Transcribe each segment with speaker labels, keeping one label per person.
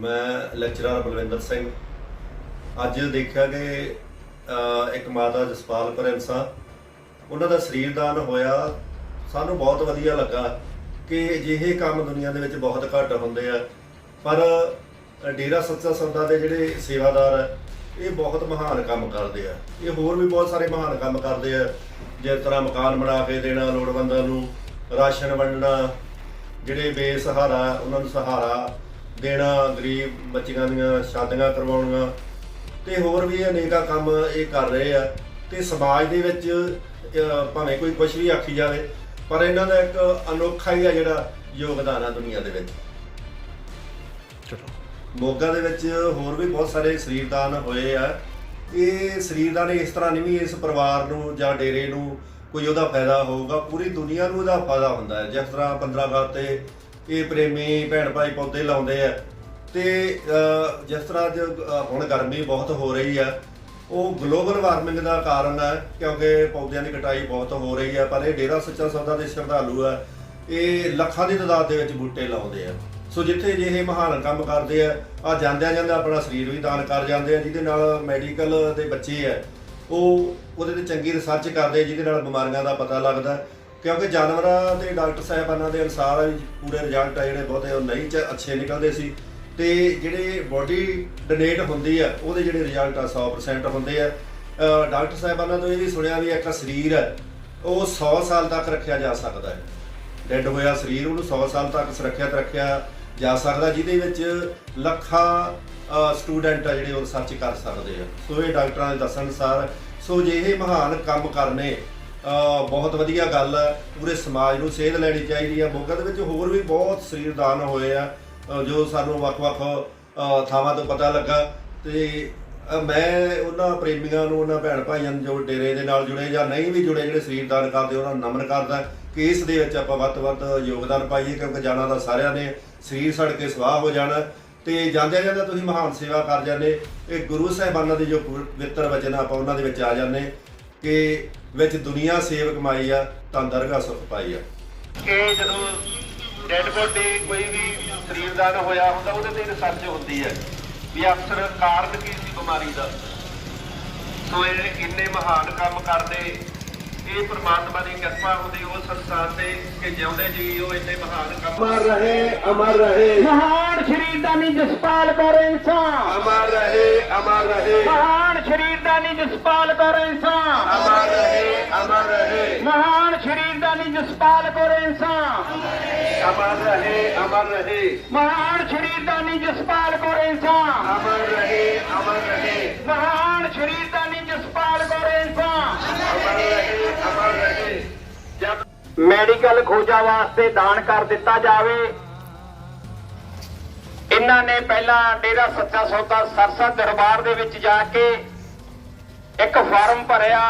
Speaker 1: ਮੈਂ ਲੈਕਚਰਰ ਬਲਵਿੰਦਰ ਸਿੰਘ। ਅੱਜ ਦੇਖਿਆ ਕਿ ਇੱਕ ਮਾਤਾ ਜਸਪਾਲ ਪ੍ਰਿੰਸਾ ਉਹਨਾਂ ਦਾ ਸਰੀਰ ਦਾਨ ਹੋਇਆ। ਸਾਨੂੰ ਬਹੁਤ ਵਧੀਆ ਲੱਗਾ ਕਿ ਅਜਿਹੇ ਕੰਮ ਦੁਨੀਆ ਦੇ ਵਿੱਚ ਬਹੁਤ ਘੱਟ ਹੁੰਦੇ ਆ। ਪਰ, ਡੇਰਾ ਸੱਚਾ ਸੰਤਾ ਦੇ ਜਿਹੜੇ ਸੇਵਾਦਾਰ ਆ, ਇਹ ਬਹੁਤ ਮਹਾਨ ਕੰਮ ਕਰਦੇ ਆ। ਇਹ ਹੋਰ ਵੀ ਬਹੁਤ ਸਾਰੇ ਮਹਾਨ ਕੰਮ ਕਰਦੇ ਆ। ਜਿਸ ਤਰ੍ਹਾਂ ਮਕਾਨ ਬਣਾ ਕੇ ਦੇਣਾ, ਲੋੜਵੰਦਾਂ ਨੂੰ ਰਾਸ਼ਨ ਵੰਡਣਾ, ਜਿਹੜੇ ਬੇਸਹਾਰਾ, ਉਹਨਾਂ ਨੂੰ ਸਹਾਰਾ ਦੇਣਾ ਗਰੀਬ ਬੱਚਿਆਂ ਦੀਆਂ ਸ਼ਾਦੀਆਂ ਕਰਵਾਉਣੀਆਂ ਤੇ ਹੋਰ ਵੀ ਅਨੇਕਾਂ ਕੰਮ ਇਹ ਕਰ ਰਹੇ ਆ। ਤੇ ਸਮਾਜ ਦੇ ਵਿੱਚ ਭਾਵੇਂ ਕੋਈ ਕੁਝ ਵੀ ਆਖੀ ਜਾਵੇ ਪਰ ਇਹਨਾਂ ਦਾ ਇੱਕ ਅਨੋਖਾ ਹੀ ਆ ਜਿਹੜਾ ਯੋਗਦਾਨ ਆ ਦੁਨੀਆ ਦੇ ਵਿੱਚ। ਮੋਗਾ ਦੇ ਵਿੱਚ ਹੋਰ ਵੀ ਬਹੁਤ ਸਾਰੇ ਸਰੀਰਦਾਨ ਹੋਏ ਆ। ਇਹ ਸਰੀਰਦਾਨ ਇਸ ਤਰ੍ਹਾਂ ਨਹੀਂ ਵੀ ਇਸ ਪਰਿਵਾਰ ਨੂੰ ਜਾਂ ਡੇਰੇ ਨੂੰ ਕੋਈ ਉਹਦਾ ਫਾਇਦਾ ਹੋਊਗਾ ਪੂਰੀ ਦੁਨੀਆ ਨੂੰ ਉਹਦਾ ਫਾਇਦਾ ਹੁੰਦਾ ਹੈ। ਜਿਸ ਤਰ੍ਹਾਂ 15 ਅਗਸਤ ਤੇ ਇਹ ਪ੍ਰੇਮੀ ਭੈਣ ਭਾਈ ਪੌਦੇ ਲਾਉਂਦੇ ਆ। ਤੇ ਜਿਸ ਤਰ੍ਹਾਂ ਅੱਜ ਹੁਣ ਗਰਮੀ ਬਹੁਤ ਹੋ ਰਹੀ ਆ, ਉਹ ਗਲੋਬਲ ਵਾਰਮਿੰਗ ਦਾ ਕਾਰਨ ਹੈ ਕਿਉਂਕਿ ਪੌਦਿਆਂ ਦੀ ਕਟਾਈ ਬਹੁਤ ਹੋ ਰਹੀ ਹੈ ਪਰ ਇਹ ਡੇਰਾ ਸੱਚਾ ਸੌਦਾ ਦੇ ਸ਼ਰਧਾਲੂ ਆ, ਇਹ ਲੱਖਾਂ ਦੀ ਤਾਦਾਦ ਦੇ ਵਿੱਚ ਬੂਟੇ ਲਾਉਂਦੇ ਆ। ਸੋ ਜਿੱਥੇ ਜਿਹੇ ਮਹਾਨ ਕੰਮ ਕਰਦੇ ਆ ਆ ਜਾਂਦਿਆਂ ਜਾਂਦਿਆਂ ਆਪਣਾ ਸਰੀਰ ਵੀ ਦਾਨ ਕਰ ਜਾਂਦੇ ਆ, ਜਿਹਦੇ ਨਾਲ ਮੈਡੀਕਲ ਦੇ ਬੱਚੇ ਆ, ਉਹ ਉਹਦੇ ਤੇ ਚੰਗੀ ਰਿਸਰਚ ਕਰਦੇ ਜਿਹਦੇ ਨਾਲ ਬਿਮਾਰੀਆਂ ਦਾ ਪਤਾ ਲੱਗਦਾ ਕਿਉਂਕਿ ਜਾਨਵਰਾਂ ਦੇ ਡਾਕਟਰ ਸਾਹਿਬਾਨਾਂ ਦੇ ਅਨੁਸਾਰ ਵੀ ਪੂਰੇ ਰਿਜ਼ਲਟ ਆ ਜਿਹੜੇ ਬਹੁਤੇ, ਉਹ ਨਹੀਂ ਚ ਅੱਛੇ ਨਿਕਲਦੇ ਸੀ। ਤੇ ਜਿਹੜੇ ਬਾਡੀ ਡੋਨੇਟ ਹੁੰਦੀ ਆ, ਉਹਦੇ ਜਿਹੜੇ ਰਿਜ਼ਲਟ ਆ 100% ਹੁੰਦੇ ਆ। ਡਾਕਟਰ ਸਾਹਿਬਾਨਾਂ ਤੋਂ ਇਹ ਵੀ ਸੁਣਿਆ ਵੀ ਇੱਕ ਸਰੀਰ ਹੈ ਉਹ 100 ਸਾਲ ਤੱਕ ਰੱਖਿਆ ਜਾ ਸਕਦਾ ਹੈ। ਡੈੱਡ ਹੋਇਆ ਸਰੀਰ, ਉਹਨੂੰ 100 ਸਾਲ ਤੱਕ ਸੁਰੱਖਿਅਤ ਰੱਖਿਆ ਜਾ ਸਕਦਾ, ਜਿਹਦੇ ਵਿੱਚ ਲੱਖਾਂ ਸਟੂਡੈਂਟ ਆ ਜਿਹੜੇ ਉਹ ਰਿਸਰਚ ਕਰ ਸਕਦੇ ਆ। ਸੋ ਇਹ ਡਾਕਟਰਾਂ ਦੇ ਦੱਸਣ ਅਨੁਸਾਰ, ਸੋ ਜੇ ਇਹ ਮਹਾਨ ਕੰਮ ਕਰਨੇ ਬਹੁਤ ਵਧੀਆ ਗੱਲ ਹੈ। ਪੂਰੇ ਸਮਾਜ ਨੂੰ ਸੇਧ ਲੈਣੀ ਚਾਹੀਦੀ ਹੈ। ਮੋਗਾ ਦੇ ਵਿੱਚ ਹੋਰ ਵੀ ਬਹੁਤ ਸਰੀਰਦਾਨ ਹੋਏ ਆ ਜੋ ਸਾਨੂੰ ਵੱਖ-ਵੱਖ ਥਾਵਾਂ ਤੋਂ ਪਤਾ ਲੱਗਾ। ਤੇ ਮੈਂ ਉਹਨਾਂ ਪ੍ਰੇਮੀਆਂ ਨੂੰ, ਉਹਨਾਂ ਭੈਣ ਭਾਈਆਂ ਨੂੰ ਜੋ ਡੇਰੇ ਦੇ ਨਾਲ ਜੁੜੇ ਜਾਂ ਨਹੀਂ ਵੀ ਜੁੜੇ, ਜਿਹੜੇ ਸਰੀਰਦਾਨ ਕਰਦੇ, ਉਹਨਾਂ ਨੂੰ ਨਮਨ ਕਰਦਾ। ਕਿ ਇਸ ਦੇ ਵਿੱਚ ਆਪਾਂ ਵੱਧ ਤੋਂ ਵੱਧ ਯੋਗਦਾਨ ਪਾਈਏ, ਕਿਉਂਕਿ ਜਾਣਾ ਤਾਂ ਸਾਰਿਆਂ ਨੇ ਸਰੀਰ ਸੜ ਕੇ ਸਵਾਹ ਹੋ ਜਾਣਾ। ਤੇ ਜਾਂਦੇ ਜਾਂਦੇ ਤੁਸੀਂ ਮਹਾਨ ਸੇਵਾ ਕਰ ਜਾਂਦੇ। ਇਹ ਗੁਰੂ ਸਾਹਿਬਾਨਾਂ ਦੇ ਜੋ ਪਵਿੱਤਰ ਵਚਨ ਆਪਾਂ ਉਹਨਾਂ ਦੇ ਵਿੱਚ ਆ ਜਾਂਦੇ। ਕਿ ਵਿੱਚ ਦੁਨੀਆ ਸੇਵ ਕਮਾਈ ਆ, ਤਾਂ ਦਰਗਾਹ ਸੁਖ ਪਾਈ ਆ।
Speaker 2: ਕਿ ਜਦੋਂ ਡੈਡ ਬੋਡੀ ਕੋਈ ਵੀ ਸਰੀਰਦਾਨ ਹੋਇਆ ਹੁੰਦਾ, ਉਹਦੇ ਤੇ ਰਿਸਰਚ ਹੁੰਦੀ ਹੈ ਵੀ ਅਕਸਰ ਕਾਰਨ ਕੀ ਸੀ ਬਿਮਾਰੀ ਦਾ। ਸੋ ਇਹ ਇੰਨੇ ਮਹਾਨ ਕੰਮ ਕਰਦੇ ਇਹ ਪ੍ਰਮਾਤਮਾ ਦੀ ਕਿਰਪਾ ਹੁੰਦੀ ਉਸ ਸੰਸਾਰ ਤੇ ਕਿ ਜਿਉਂਦੇ ਜੀ ਉਹ ਇੰਨੇ ਮਹਾਨ ਕੰਮ
Speaker 3: ਅਮਰ ਰਹੇ ਅਮਰ ਰਹੇ।
Speaker 4: ਮਹਾਨ ਸ਼ਰੀਰਦਾਨੀ ਜਸਪਾਲ ਕੌਰ ਇਨਸਾਨ।
Speaker 3: ਅਮਰ ਰਹੇ ਅਮਰ ਰਹੇ।
Speaker 4: ਮਹਾਨ ਸ਼ਰੀਰਦਾਨੀ ਜਸਪਾਲ ਕੌਰ ਇਨਸਾਨ।
Speaker 3: ਅਮਰ ਰਹੇ ਅਮਰ ਰਹੇ।
Speaker 4: ਮਹਾਨ ਸ਼ਰੀਰਦਾਨੀ ਜਸਪਾਲ ਕੌਰ ਇਨਸਾਨ।
Speaker 3: ਅਮਰ ਰਹੇ ਅਮਰ ਰਹੇ।
Speaker 4: ਮਹਾਨ ਸ਼ਰੀਰਦਾਨੀ ਜਸਪਾਲ ਕੌਰ ਇਨਸਾਨ
Speaker 3: ਅਮਰ ਰਹੇ ਅਮਰ ਰਹੇ
Speaker 4: ਮਹਾਨ ਸ਼ਰੀਰਦਾਨੀ ਜਸਪਾਲ ਕੌਰ ਇਨਸਾਨ
Speaker 3: ਅਮਰ ਰਹੇ ਅਮਰ ਰਹੇ
Speaker 4: ਜਦ ਮੈਡੀਕਲ ਖੋਜਾਂ ਵਾਸਤੇ ਦਾਨ ਕਰ ਦਿੱਤਾ ਜਾਵੇ। ਇਹਨਾਂ ਨੇ ਪਹਿਲਾਂ ਡੇਰਾ ਸੱਚਾ ਸੌਦਾ ਸਰਸਾ ਦਰਬਾਰ ਦੇ ਵਿੱਚ ਜਾ ਕੇ ਇੱਕ ਫਾਰਮ ਭਰਿਆ।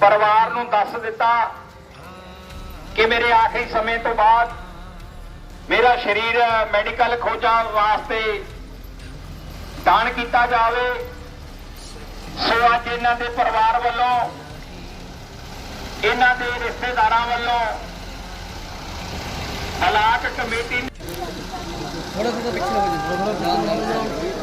Speaker 4: ਪਰਿਵਾਰ ਨੂੰ ਦੱਸ ਦਿੱਤਾ ਕਿ ਮੇਰੇ ਆਖਰੀ ਸਮੇਂ ਤੋਂ ਬਾਅਦ ਮੇਰਾ ਸਰੀਰ ਮੈਡੀਕਲ ਖੋਜਾਂ ਵਾਸਤੇ ਦਾਨ ਕੀਤਾ ਜਾਵੇ। ਸੋ ਅੱਜ ਇਹਨਾਂ ਦੇ ਪਰਿਵਾਰ ਵੱਲੋਂ ਇਹਨਾਂ ਦੇ ਰਿਸ਼ਤੇਦਾਰਾਂ ਵੱਲੋਂ ਬਲਾਕ ਕਮੇਟੀ ਥੋੜਾ ਥੋੜਾ ਪਿੱਛੇ ਹੋ ਜੀ ਥੋੜਾ
Speaker 3: ਥੋੜਾ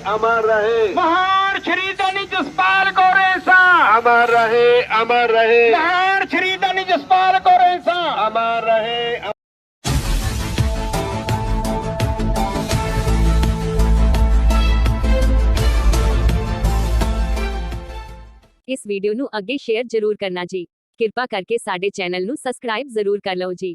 Speaker 3: ਰਹੇ ਅਮਰ ਰਹੇ
Speaker 4: ਮਹਾਨ ਸ਼੍ਰੀ ਤਨੀ ਜਸਪਾਲ ਗੋਰੇ ਸਾਹਿਬ
Speaker 3: ਅਮਰ ਰਹੇ ਅਮਰ ਰਹੇ
Speaker 4: ਮਹਾਨ ਸ਼੍ਰੀ ਤਨੀ ਜਸਪਾਲ ਗੋਰੇ ਸਾਹਿਬ
Speaker 3: ਅਮਰ ਰਹੇ
Speaker 5: ਇਸ ਵੀਡੀਓ ਨੂੰ ਅੱਗੇ ਸ਼ੇਅਰ ਜ਼ਰੂਰ ਕਰਨਾ ਜੀ ਕਿਰਪਾ ਕਰਕੇ ਸਾਡੇ ਚੈਨਲ ਨੂੰ ਸਬਸਕ੍ਰਾਈਬ ਜ਼ਰੂਰ ਕਰ ਲਓ ਜੀ